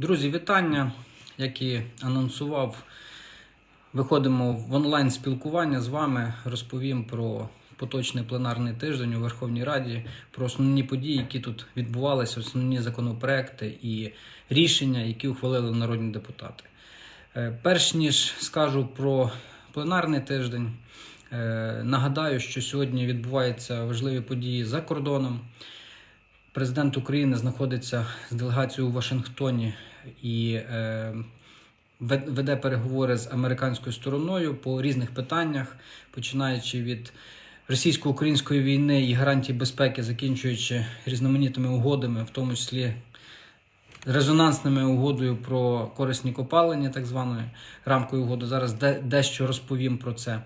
Друзі, вітання. Як і анонсував, виходимо в онлайн спілкування з вами. Розповім про поточний пленарний тиждень у Верховній Раді, про основні події, які тут відбувалися, основні законопроекти і рішення, які ухвалили народні депутати. Е, Перш ніж скажу про пленарний тиждень, е, нагадаю, що сьогодні відбуваються важливі події за кордоном. Президент України знаходиться з делегацією у Вашингтоні і е, веде переговори з американською стороною по різних питаннях, починаючи від російсько-української війни і гарантій безпеки, закінчуючи різноманітними угодами, в тому числі резонансними угодою про корисні копалення, так званою рамкою угоди. Зараз де, дещо розповім про це.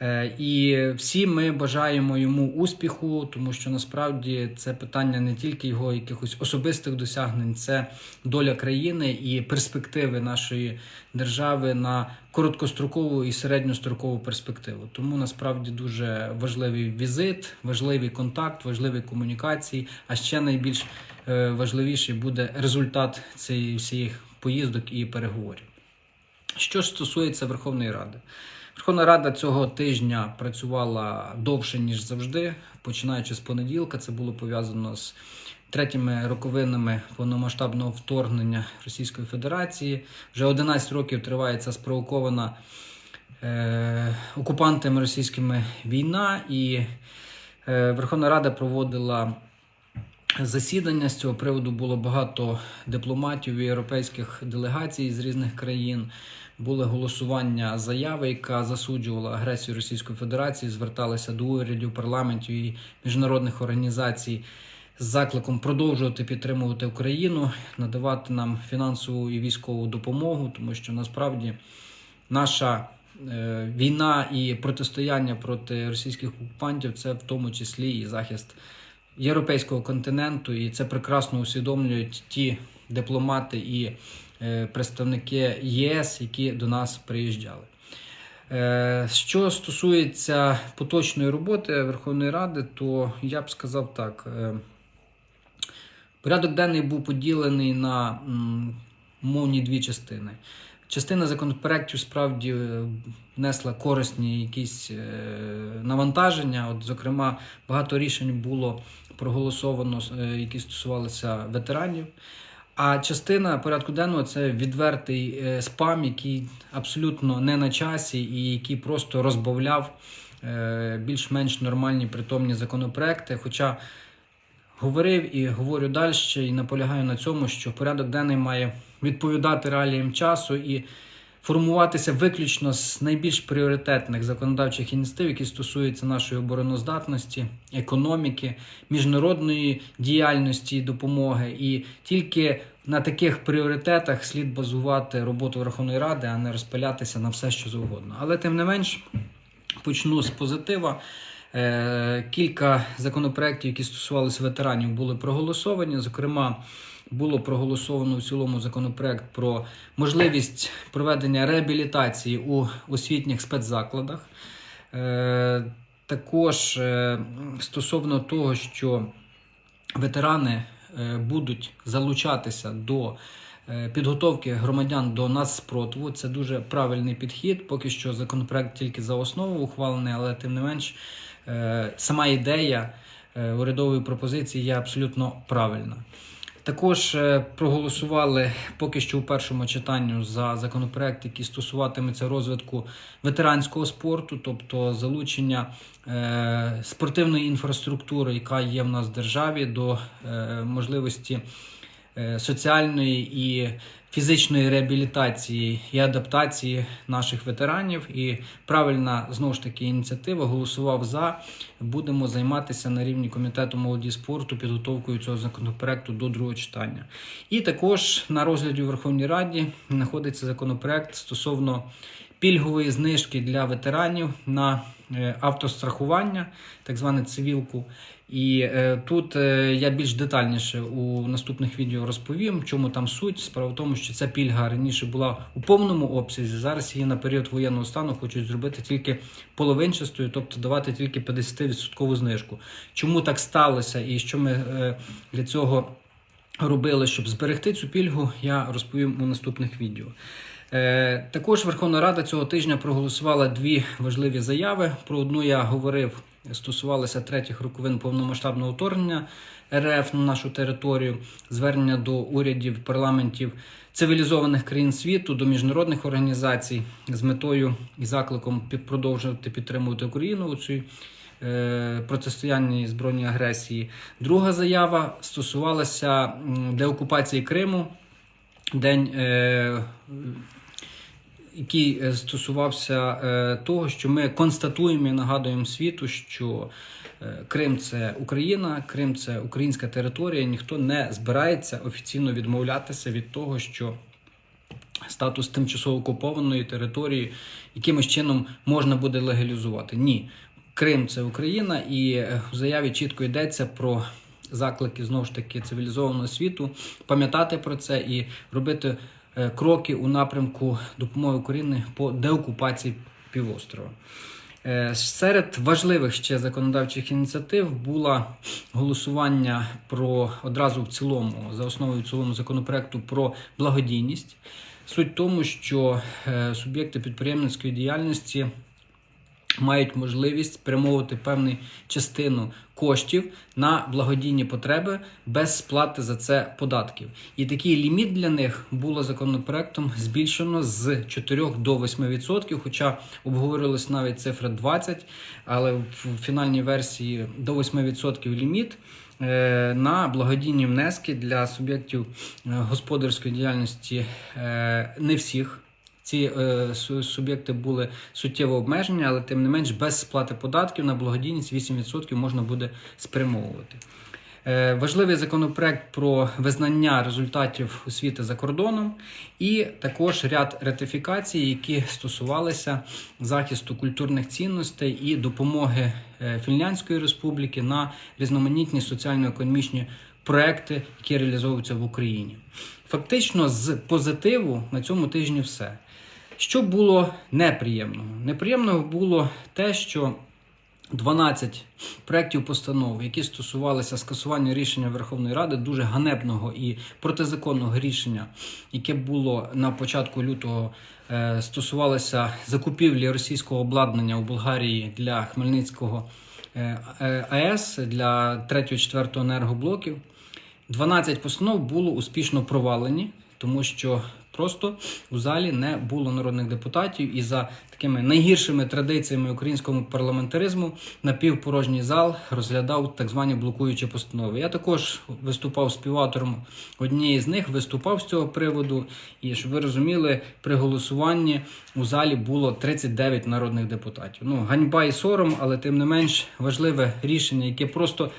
Е, І всі ми бажаємо йому успіху, тому що насправді це питання не тільки його якихось особистих досягнень, це доля країни і перспективи нашої держави на короткострокову і середньострокову перспективу. Тому насправді дуже важливий візит, важливий контакт, важливі комунікації. А ще найбільш е, важливіший буде результат цієї всіх поїздок і переговорів. Що ж стосується Верховної Ради, Верховна Рада цього тижня працювала довше ніж завжди, починаючи з понеділка. Це було пов'язано з третіми роковинами повномасштабного вторгнення Російської Федерації. Вже 11 років триває ця спровокована е, окупантами російськими війна, і е, Верховна Рада проводила засідання. З цього приводу було багато дипломатів і європейських делегацій з різних країн. Були голосування заяви, яка засуджувала агресію Російської Федерації, зверталися до урядів, парламентів і міжнародних організацій з закликом продовжувати підтримувати Україну, надавати нам фінансову і військову допомогу, тому що насправді наша е, війна і протистояння проти російських окупантів це в тому числі і захист європейського континенту, і це прекрасно усвідомлюють ті дипломати і представники ЄС, які до нас приїжджали. Е, Що стосується поточної роботи Верховної Ради, то я б сказав так. е, Порядок денний був поділений на мовні дві частини. Частина законопроєктів справді е, внесла корисні якісь е, навантаження. От, зокрема, багато рішень було проголосовано, е, які стосувалися ветеранів. А частина порядку денного це відвертий е, спам, який абсолютно не на часі і який просто розбавляв е, більш-менш нормальні притомні законопроекти. Хоча говорив і говорю далі, і наполягаю на цьому, що порядок денний має відповідати реаліям часу і формуватися виключно з найбільш пріоритетних законодавчих ініціатив, які стосуються нашої обороноздатності, економіки, міжнародної діяльності і допомоги. І тільки на таких пріоритетах слід базувати роботу Верховної Ради, а не розпилятися на все, що завгодно. Але тим не менш, почну з позитива. Е, Кілька законопроєктів, які стосувалися ветеранів, були проголосовані. Зокрема, було проголосовано в цілому законопроект про можливість проведення реабілітації у освітніх спецзакладах. Е, Також е, стосовно того, що ветерани е, будуть залучатися до підготовки громадян до нацспротиву. Це дуже правильний підхід. Поки що законопроект тільки за основу ухвалений, але тим не менш сама ідея урядової пропозиції є абсолютно правильна. Також е, проголосували поки що у першому читанні за законопроект, який стосуватиметься розвитку ветеранського спорту, тобто залучення е, спортивної інфраструктури, яка є в нас в державі, до е, можливості соціальної і фізичної реабілітації і адаптації наших ветеранів. І правильна знову ж таки ініціатива голосував за. Будемо займатися на рівні комітету молоді спорту підготовкою цього законопроекту до другого читання. І також на розгляді у Верховній Раді знаходиться законопроект стосовно пільгової знижки для ветеранів на е, автострахування, так зване цивілку. І е, тут е, я більш детальніше у наступних відео розповім, чому там суть. Справа в тому, що ця пільга раніше була у повному обсязі. Зараз її на період воєнного стану хочуть зробити тільки половинчастою, тобто давати тільки 50% знижку. Чому так сталося і що ми е, для цього робили, щоб зберегти цю пільгу, я розповім у наступних відео. Е, також Верховна Рада цього тижня проголосувала дві важливі заяви. Про одну я говорив, стосувалася третіх роковин повномасштабного вторгнення РФ на нашу територію, звернення до урядів парламентів цивілізованих країн світу, до міжнародних організацій з метою і закликом продовжувати підтримувати Україну у цій е, протистоянні збройній агресії. Друга заява стосувалася деокупації Криму. День, е, який е, стосувався е, того, що ми констатуємо і нагадуємо світу, що е, Крим це Україна, Крим це українська територія. Ніхто не збирається офіційно відмовлятися від того, що статус тимчасово окупованої території якимось чином можна буде легалізувати. Ні, Крим це Україна, і в заяві чітко йдеться про заклики знову ж таки цивілізованого світу, пам'ятати про це і робити кроки у напрямку допомоги Україні по деокупації півострова. Е, Серед важливих ще законодавчих ініціатив було голосування про одразу в цілому за основою цілому законопроекту про благодійність. Суть в тому, що е, суб'єкти підприємницької діяльності мають можливість спрямовувати певну частину коштів на благодійні потреби без сплати за це податків. І такий ліміт для них було законопроектом збільшено з 4 до 8%, хоча обговорилась навіть цифра 20, але в фінальній версії до 8% ліміт е, на благодійні внески для суб'єктів е, господарської діяльності е, не всіх. Ці е, суб'єкти були суттєво обмежені, але тим не менш без сплати податків на благодійність 8% можна буде спрямовувати. Е, важливий законопроект про визнання результатів освіти за кордоном, і також ряд ратифікацій, які стосувалися захисту культурних цінностей і допомоги е, Фінляндської республіки на різноманітні соціально-економічні проекти, які реалізовуються в Україні. Фактично, з позитиву на цьому тижні все. Що було неприємного? Неприємного було те, що 12 проєктів постанов, які стосувалися скасування рішення Верховної Ради, дуже ганебного і протизаконного рішення, яке було на початку лютого, е, стосувалося закупівлі російського обладнання у Болгарії для Хмельницького е, е, АЕС для 3-4 енергоблоків. 12 постанов було успішно провалені, тому що просто у залі не було народних депутатів, і за такими найгіршими традиціями українського парламентаризму напівпорожній зал розглядав так звані блокуючі постанови. Я також виступав співавтором однієї з них, виступав з цього приводу. І щоб ви розуміли, при голосуванні у залі було 39 народних депутатів. Ну ганьба і сором, але тим не менш важливе рішення, яке просто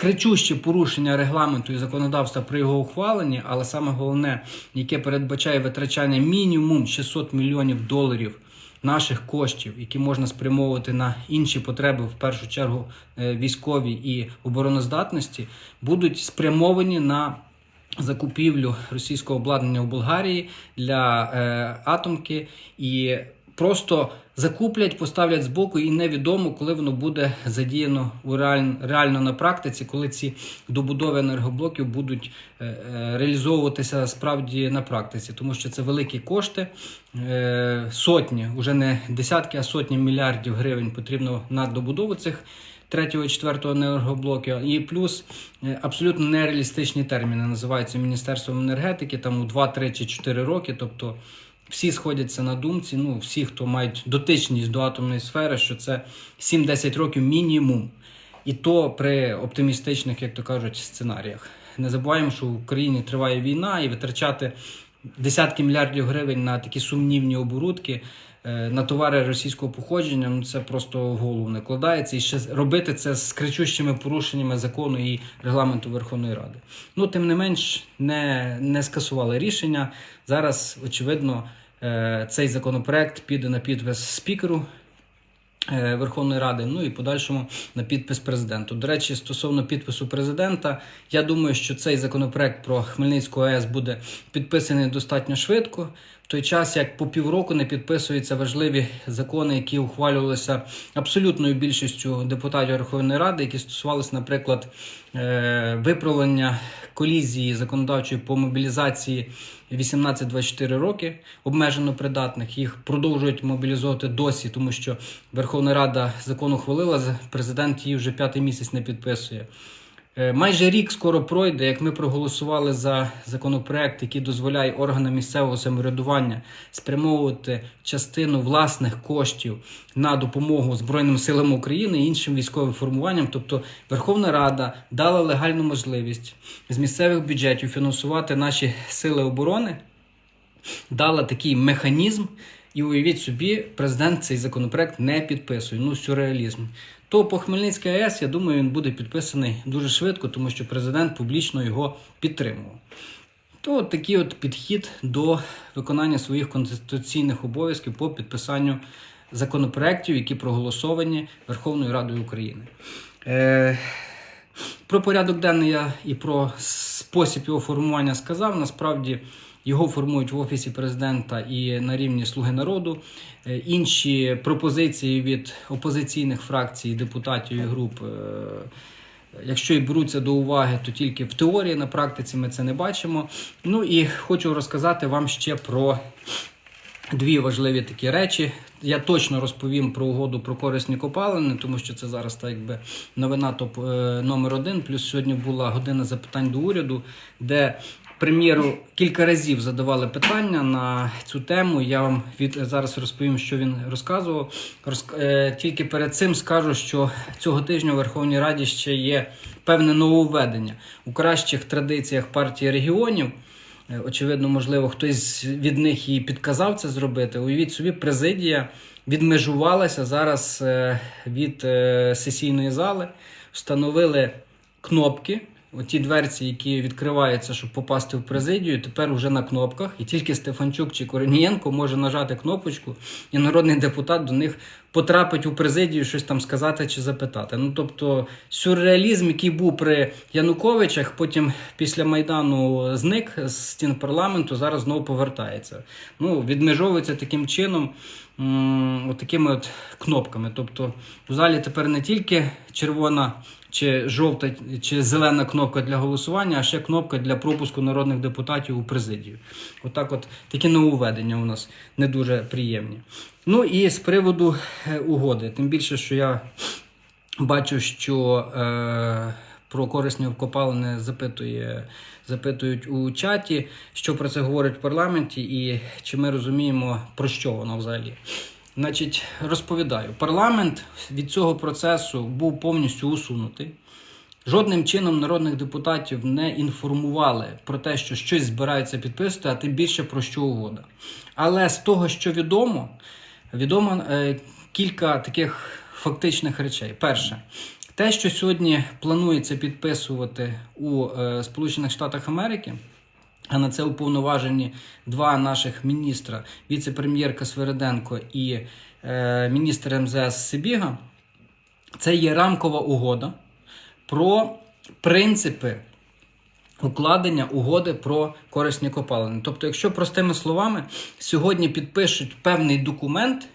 кричуще порушення регламенту і законодавства при його ухваленні, але саме головне, яке передбачає витрачання мінімум 600 мільйонів доларів наших коштів, які можна спрямовувати на інші потреби, в першу чергу е, військові і обороноздатності, будуть спрямовані на закупівлю російського обладнання в Болгарії для е, атомки. І просто закуплять, поставлять збоку, і невідомо, коли воно буде задіяно реаль, реально на практиці, коли ці добудови енергоблоків будуть е, е, реалізовуватися справді на практиці, тому що це великі кошти, е, сотні, уже не десятки, а сотні мільярдів гривень потрібно на добудову цих. Третього і четвертого енергоблоку, і плюс абсолютно нереалістичні терміни називаються Міністерством енергетики, там у 2, 3 чи 4 роки. Тобто всі сходяться на думці, ну всі, хто мають дотичність до атомної сфери, що це 7-10 років мінімум. І то при оптимістичних, як то кажуть, сценаріях. Не забуваємо, що в Україні триває війна і витрачати десятки мільярдів гривень на такі сумнівні оборудки. е, На товари російського походження, ну це просто в голову не кладається. І ще робити це з кричущими порушеннями закону і регламенту Верховної Ради. Ну, тим не менш, не, не скасували рішення. Зараз, очевидно, цей законопроект піде на підпис спікеру е, Верховної Ради, ну і подальшому на підпис президенту. До речі, стосовно підпису президента, я думаю, що цей законопроект про Хмельницьку АЕС буде підписаний достатньо швидко. В той час, як по півроку не підписуються важливі закони, які ухвалювалися абсолютною більшістю депутатів Верховної Ради, які стосувалися, наприклад, е, виправлення колізії законодавчої по мобілізації 18-24 роки обмежено придатних. Їх продовжують мобілізовувати досі, тому що Верховна Рада закон ухвалила, президент її вже п'ятий місяць не підписує. Е, Майже рік скоро пройде, як ми проголосували за законопроект, який дозволяє органам місцевого самоврядування спрямовувати частину власних коштів на допомогу Збройним силам України і іншим військовим формуванням. Тобто Верховна Рада дала легальну можливість з місцевих бюджетів фінансувати наші сили оборони, дала такий механізм. І уявіть собі, президент цей законопроект не підписує. Ну, сюрреалізм. То по Хмельницькій АЕС, я думаю, він буде підписаний дуже швидко, тому що президент публічно його підтримував. То от такий от підхід до виконання своїх конституційних обов'язків по підписанню законопроєктів, які проголосовані Верховною Радою України. Е, про порядок денний я і про спосіб його формування сказав. Насправді його формують в офісі президента і на рівні Слуги народу. Е, Інші пропозиції від опозиційних фракцій, депутатів і груп. е, Якщо і беруться до уваги, то тільки в теорії, на практиці ми це не бачимо. Ну і хочу розказати вам ще про дві важливі такі речі. Я точно розповім про угоду про корисні копалини, тому що це зараз так якби новина топ е, номер один. Плюс сьогодні була година запитань до уряду, де прем'єру кілька разів задавали питання на цю тему. Я вам від зараз розповім, що він розказував. Розк- е, Тільки перед цим скажу, що цього тижня у Верховній Раді ще є певне нововведення у кращих традиціях партії регіонів. Е, Очевидно, можливо, хтось від них і підказав це зробити. Уявіть собі, президія відмежувалася зараз е, від сесійної зали, встановили кнопки. Оті дверці, які відкриваються, щоб попасти в президію, тепер вже на кнопках, і тільки Стефанчук чи Корнієнко може нажати кнопочку, і народний депутат до них потрапить у президію, щось там сказати чи запитати. Ну тобто сюрреалізм, який був при Януковичах, потім після Майдану зник з стін парламенту, зараз знову повертається. Ну, відмежовується таким чином. Отакими от кнопками. Тобто в залі тепер не тільки червона чи жовта чи зелена кнопка для голосування, а ще кнопка для пропуску народних депутатів у президію. Отак, от такі нововведення у нас не дуже приємні. Ну і з приводу е, угоди, тим більше, що я бачу, що е, про корисні копалини запитує, запитують у чаті, що про це говорить в парламенті, і чи ми розуміємо, про що воно взагалі. Значить, розповідаю, парламент від цього процесу був повністю усунутий. Жодним чином народних депутатів не інформували про те, що щось збираються підписувати, а тим більше про що угода. Але з того, що відомо, відомо е, кілька таких фактичних речей. Перше, те, що сьогодні планується підписувати у е, Сполучених Штатах Америки. А на це уповноважені два наших міністра: віце-прем'єрка Свериденко і е, міністр МЗС Сибіга. Це є рамкова угода про принципи укладення угоди про корисні копалини. Тобто, якщо простими словами, сьогодні підпишуть певний документ,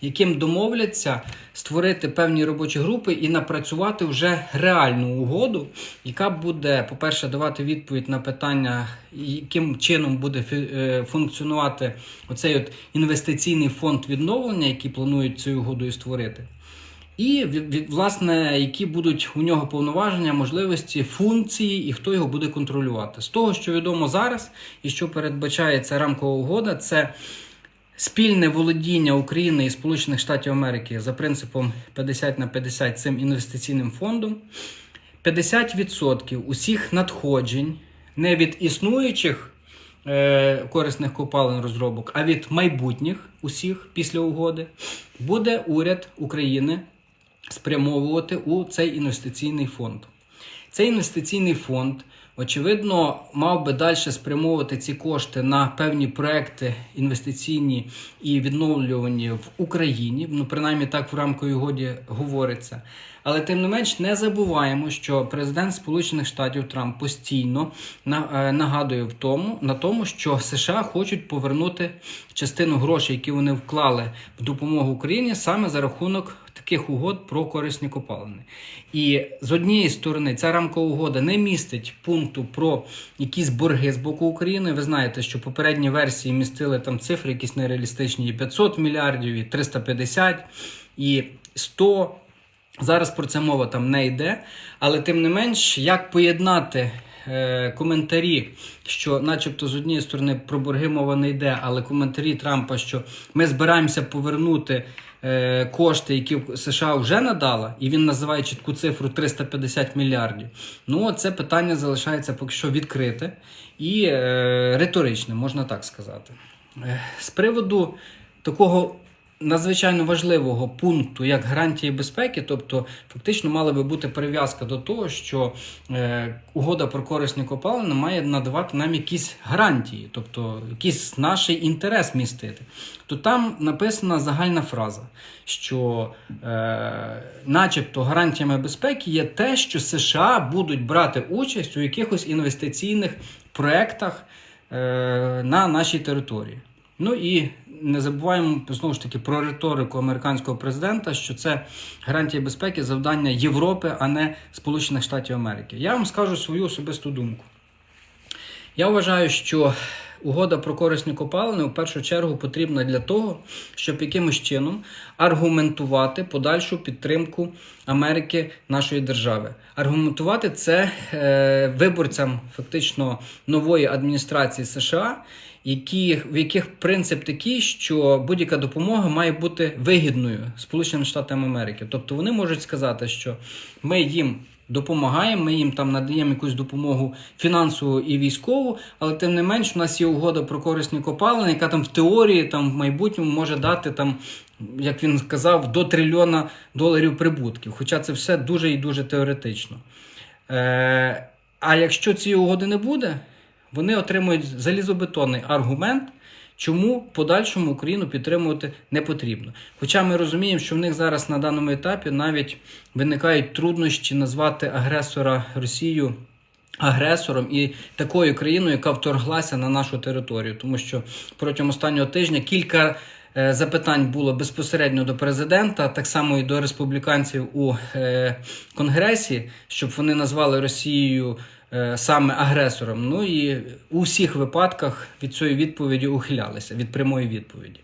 яким домовляться створити певні робочі групи і напрацювати вже реальну угоду, яка буде, по-перше, давати відповідь на питання, яким чином буде е, функціонувати оцей от інвестиційний фонд відновлення, який планують цією угодою створити. І власне, які будуть у нього повноваження, можливості, функції і хто його буде контролювати. З того, що відомо зараз, і що передбачає ця рамкова угода, це спільне володіння України і Сполучених Штатів Америки за принципом 50 на 50 цим інвестиційним фондом. 50% усіх надходжень не від існуючих е, корисних копалин розробок, а від майбутніх усіх після угоди, буде уряд України спрямовувати у цей інвестиційний фонд. Цей інвестиційний фонд очевидно, мав би далі спрямовувати ці кошти на певні проекти інвестиційні і відновлювані в Україні. Ну, принаймні так в рамках угоді говориться. Але тим не менш не забуваємо, що президент Сполучених Штатів Трамп постійно е, нагадує в тому на тому, що США хочуть повернути частину грошей, які вони вклали в допомогу Україні, саме за рахунок таких угод про корисні копалини. І з однієї сторони ця рамкова угода не містить пункту про якісь борги з боку України. Ви знаєте, що попередні версії містили там цифри, якісь нереалістичні, і 500 мільярдів, і 350, і 100. Зараз про це мова там не йде, але тим не менш, як поєднати е, коментарі, що, начебто, з однієї сторони про борги мова не йде, але коментарі Трампа, що ми збираємося повернути е, кошти, які США вже надала, і він називає чітку цифру 350 мільярдів. Ну, це питання залишається поки що відкрите і е, риторичне, можна так сказати. Е, з приводу такого надзвичайно важливого пункту, як гарантії безпеки, тобто фактично мала би бути прив'язка до того, що е, угода про корисні копалини має надавати нам якісь гарантії, тобто якийсь наш інтерес містити. То там написана загальна фраза, що, е, начебто, гарантіями безпеки є те, що США будуть брати участь у якихось інвестиційних проєктах е, на нашій території. Ну і не забуваємо знову ж таки про риторику американського президента, що це гарантія безпеки завдання Європи, а не Сполучених Штатів Америки. Я вам скажу свою особисту думку. Я вважаю, що угода про корисні копалини в першу чергу потрібна для того, щоб якимось чином аргументувати подальшу підтримку Америки нашої держави. Аргументувати це е, виборцям фактично нової адміністрації США, які, в яких принцип такий, що будь-яка допомога має бути вигідною Сполученим Штатам Америки. Тобто вони можуть сказати, що ми їм допомагаємо, ми їм там надаємо якусь допомогу фінансову і військову, але тим не менш, у нас є угода про корисні копалини, яка там в теорії там в майбутньому може дати там. Як він сказав, до трильйона доларів прибутків. Хоча це все дуже і дуже теоретично. Е, а якщо цієї угоди не буде, вони отримують залізобетонний аргумент, чому подальшому Україну підтримувати не потрібно. Хоча ми розуміємо, що в них зараз на даному етапі навіть виникають труднощі назвати агресора Росію. Агресором і такою країною, яка вторглася на нашу територію, тому що протягом останнього тижня кілька е, запитань було безпосередньо до президента, так само і до республіканців у е, конгресі, щоб вони назвали Росією саме агресором. Ну і у всіх випадках від цієї відповіді ухилялися від прямої відповіді.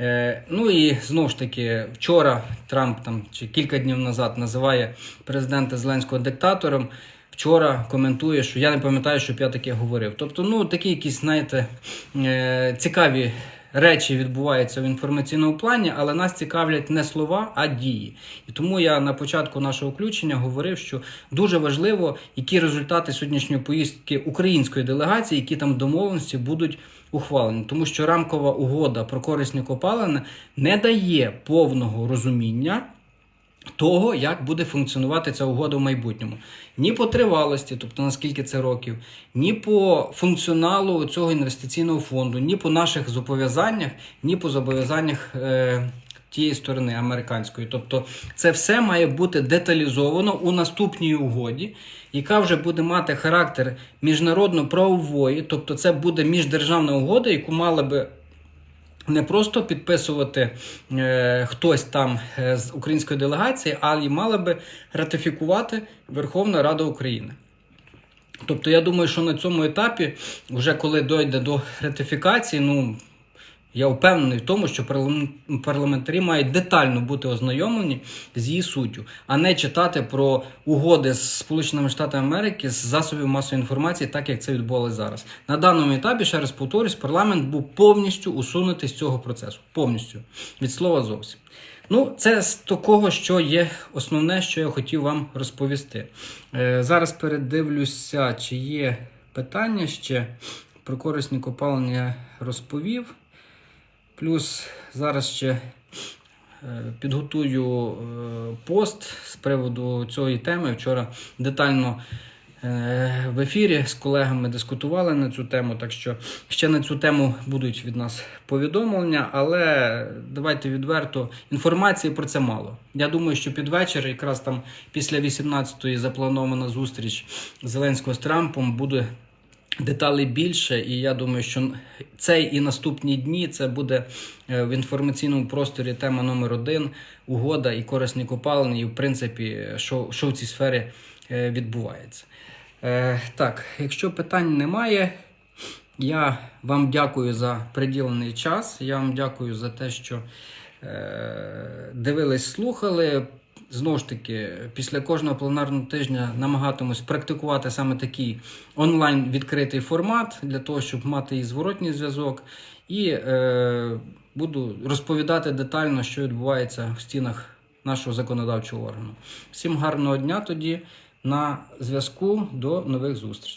Е, ну і знову ж таки, вчора Трамп там чи кілька днів назад називає президента Зеленського диктатором. Вчора коментує, що я не пам'ятаю, щоб я таке говорив. Тобто, ну такі якісь, знаєте, е, цікаві речі відбуваються в інформаційному плані, але нас цікавлять не слова, а дії. І тому я на початку нашого включення говорив, що дуже важливо, які результати сьогоднішньої поїздки української делегації, які там домовленості будуть ухвалені, тому що рамкова угода про корисні копалини не дає повного розуміння того, як буде функціонувати ця угода в майбутньому. Ні по тривалості, тобто наскільки це років, ні по функціоналу цього інвестиційного фонду, ні по наших зобов'язаннях, ні по зобов'язаннях. Е- Тієї сторони американської, тобто це все має бути деталізовано у наступній угоді, яка вже буде мати характер міжнародно-правової, тобто це буде міждержавна угода, яку мала би не просто підписувати е, хтось там е, з української делегації, а й мала би ратифікувати Верховна Рада України. Тобто, я думаю, що на цьому етапі, вже коли дойде до ратифікації, ну я впевнений в тому, що парламентарі мають детально бути ознайомлені з її суттю, а не читати про угоди з Сполученими Штатами Америки з засобів масової інформації, так як це відбувалося зараз. На даному етапі, ще раз повторюсь, парламент був повністю усунутий з цього процесу. Повністю від слова зовсім. Ну, це з такого, що є основне, що я хотів вам розповісти. Е, зараз передивлюся, чи є питання ще про корисні копалини я розповів. Плюс зараз ще е, підготую е, пост з приводу цієї теми. Вчора детально е, в ефірі з колегами дискутували на цю тему. Так що ще на цю тему будуть від нас повідомлення, але давайте відверто інформації про це мало. Я думаю, що під вечір, якраз там після 18-ї запланована зустріч Зеленського з Трампом буде деталей більше, і я думаю, що цей і наступні дні це буде е, в інформаційному просторі тема номер один угода і корисні копалини, і в принципі, що, що в цій сфері е, відбувається. Е, так, якщо питань немає, я вам дякую за приділений час. Я вам дякую за те, що е, дивились, слухали. Знову ж таки, після кожного пленарного тижня намагатимусь практикувати саме такий онлайн відкритий формат для того, щоб мати і зворотній зв'язок, і е, буду розповідати детально, що відбувається в стінах нашого законодавчого органу. Всім гарного дня тоді на зв'язку до нових зустрічей.